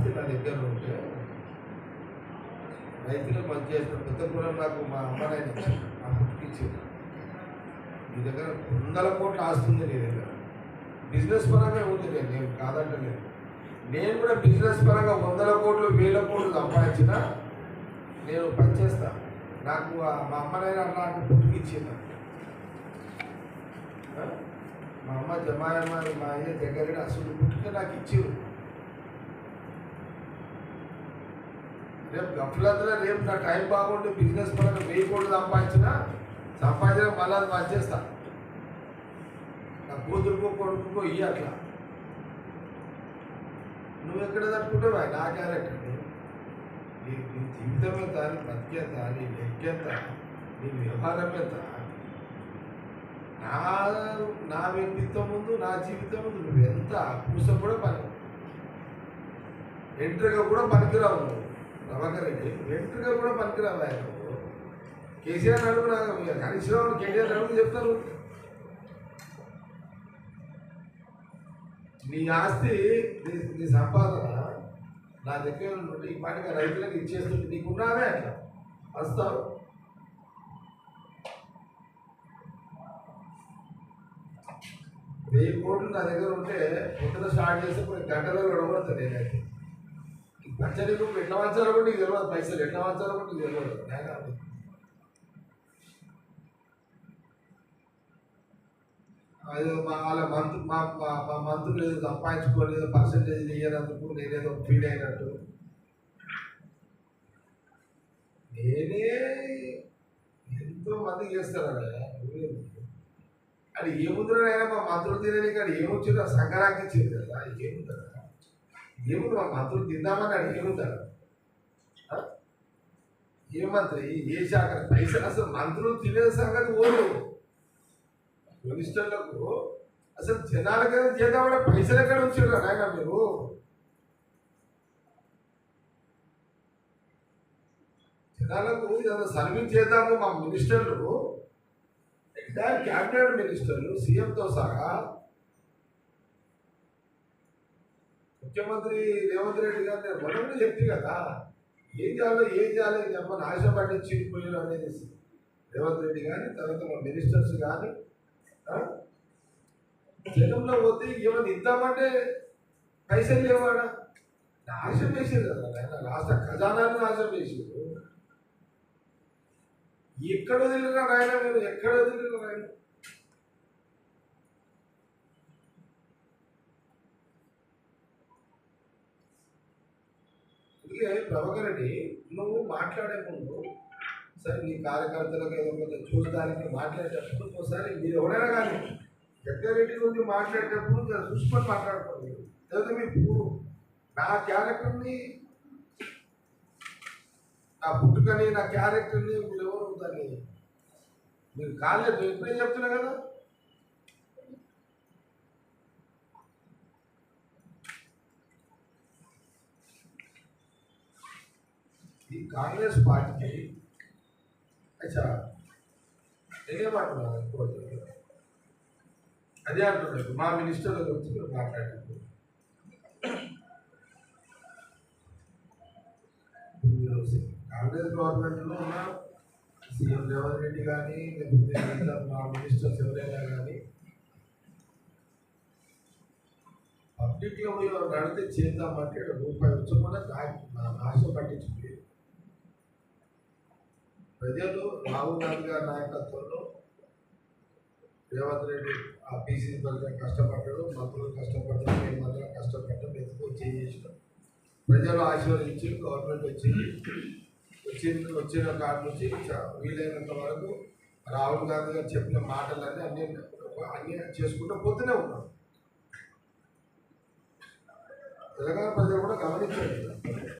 ఆస్తి నా దగ్గర ఉంటే రైతులు మంచి చేసిన పెద్ద కూడా నాకు మా అమ్మ పుట్టుకు ఇచ్చింది నీ దగ్గర వందల కోట్ల ఆస్తి ఉంది నీ దగ్గర. బిజినెస్ పరంగా ఉంది నేను నేను కాదంటే నేను కూడా బిజినెస్ పరంగా వందల కోట్లు వేల కోట్లు సంపాదించిన నేను పనిచేస్తా నాకు మా అమ్మనైనా నాకు పుట్టుకిచ్చింది మా అమ్మ జమాయమ్మ మా అయ్య దగ్గర అసలు పుట్టుక నాకు ఇచ్చేవారు రేపు గఫ్లత్లో రేపు నా టైం బాగుంటే బిజినెస్ పరంగా వెయ్యి కోట్లు సంపాదించిన సంపాదించిన మళ్ళీ అది పనిచేస్తా నా కూతురుకో కొడుకుకో ఇయ్య అట్లా. నువ్వు ఎక్కడ తట్టుకుంటావా నా క్యారెక్టర్ నీ నీ జీవితం ఎంత నీ బతికెంత నీ లెక్కెంత నీ వ్యవహారం ఎంత? నా నా వ్యక్తిత్వం ముందు నా జీవితం ముందు నువ్వు ఎంత పూసం కూడా పని. ఎంట్రీగా కూడా పనికిరావు నువ్వు. ప్రభాకర్ రెడ్డి ఎంట్రీగా కూడా పనికిరాదు ఆయన. కేసీఆర్ అడుగు నాకు హరీష్ రావు కేటీఆర్ అడుగు చెప్తారు. నీ ఆస్తి నీ సంపాదన నా దగ్గర నుండి పాటిగా రైతులకు ఇచ్చేస్తుంటే నీకున్నావే అట్లా. వస్తావు. వెయ్యి కోట్లు నా దగ్గర ఉంటే పొద్దున స్టార్ట్ చేస్తే కొన్ని గంటలో గడవడుతుంది నేనైతే. ఈ పచ్చడి ఎట్లా వంచాలో కూడా నీకు తెలియదు పైసలు ఎట్లా వంచాలో కూడా నీకు తెలియదు నేను అది. అదే మా వాళ్ళ మంత్ మా మా మంత్రులు ఏదో సంపాదించుకోలేదు పర్సంటేజ్ ఇయ్యనందుకు నేనేదో ఫీల్ అయినట్టు. నేనే ఎంతో మంది చేస్తాను అది ఏముందిరైనా మా మంత్రులు తినని కానీ ఏమొచ్చిందో సంక్రాంతి ఇచ్చింది కదా ఏముందా ఏముంది మా మంత్రులు తిందామని అది ఏముందా ఏ మంత్రి? ఏ శాఖ? పైసలు అసలు మంత్రులు తినే సంగతి ఓరు మినిస్టర్లకు అసలు జనాలకి చేద్దామంటే పైసలు ఎక్కడ వచ్చారు నాయన మీరు? జనాలకు సర్వీస్ చేద్దాము మా మినిస్టర్లు. ఎంటైర్ క్యాబినెట్ మినిస్టర్లు సీఎంతో సహా ముఖ్యమంత్రి రేవంత్ రెడ్డి గారు నేను మొదటి చెప్తే కదా ఏం చేయాలో ఏం చేయాలి అమ్మ ఆశ పట్టించి పోయారు అనేది రేవంత్ రెడ్డి కానీ తర్వాత మా మినిస్టర్స్ కానీ జనంలో పోతే ఏమైనా ఇద్దామంటే పైసలు లేవాడా నాశం వేసారు కదా ఆయన రాష్ట్ర ఖజానాన్ని నాశం వేసారు ఎక్కడ వదిలినా నాయన నేను ఎక్కడ వదిలినా రాయను అందుకే ప్రభాకర్ నువ్వు మాట్లాడే ముందు సరే నీ కార్యకర్తలకు ఏదో కొంత చూడడానికి మాట్లాడేటప్పుడు ఒకసారి మీరు ఎవరైనా కానీ జగ్గారెడ్డి గురించి మాట్లాడేటప్పుడు జర చూసుకొని మాట్లాడుకోండి. లేదా మీ పూర్వం నా క్యారెక్టర్ని నా పుట్టుకని నా క్యారెక్టర్ని మీరు ఎవరు దాన్ని మీరు కాలేదు ఇప్పుడే చెప్తున్నా కదా. ఈ కాంగ్రెస్ పార్టీకి అచ్చా నేనేమంటున్నాను ఇంకోటి? అదే అంటున్నాను మా మినిస్టర్ల గురించి మీరు మాట్లాడారు. కాంగ్రెస్ గవర్నమెంట్లో ఉన్న సీఎం రేవంత్ రెడ్డి కానీ లేకపోతే మా మినిస్టర్స్ ఎవరైనా కానీ పబ్లిక్లో పోయి నడితే చేద్దామంటే రూపాయి వచ్చకుండా నా ఆశ పట్టించుకోలేదు. ప్రజలు రాహుల్ గాంధీ గారి నాయకత్వంలో రేవంత్ రెడ్డి ఆ బీసీ ప్రజలు కష్టపడ్డాడు మంత్రులు కష్టపడ్డాడు మేము అందరం కష్టపడ్డాం ఎందుకు చేసినాం. ప్రజలు ఆశీర్వదించి గవర్నమెంట్ వచ్చింది వచ్చిన వచ్చిన కాడి నుంచి వీలైనంత వరకు రాహుల్ గాంధీ గారు చెప్పిన మాటలన్నీ అన్ని అన్ని చేసుకుంటూ పోతూనే ఉన్నాం తెలంగాణ ప్రజలు కూడా గమనించారు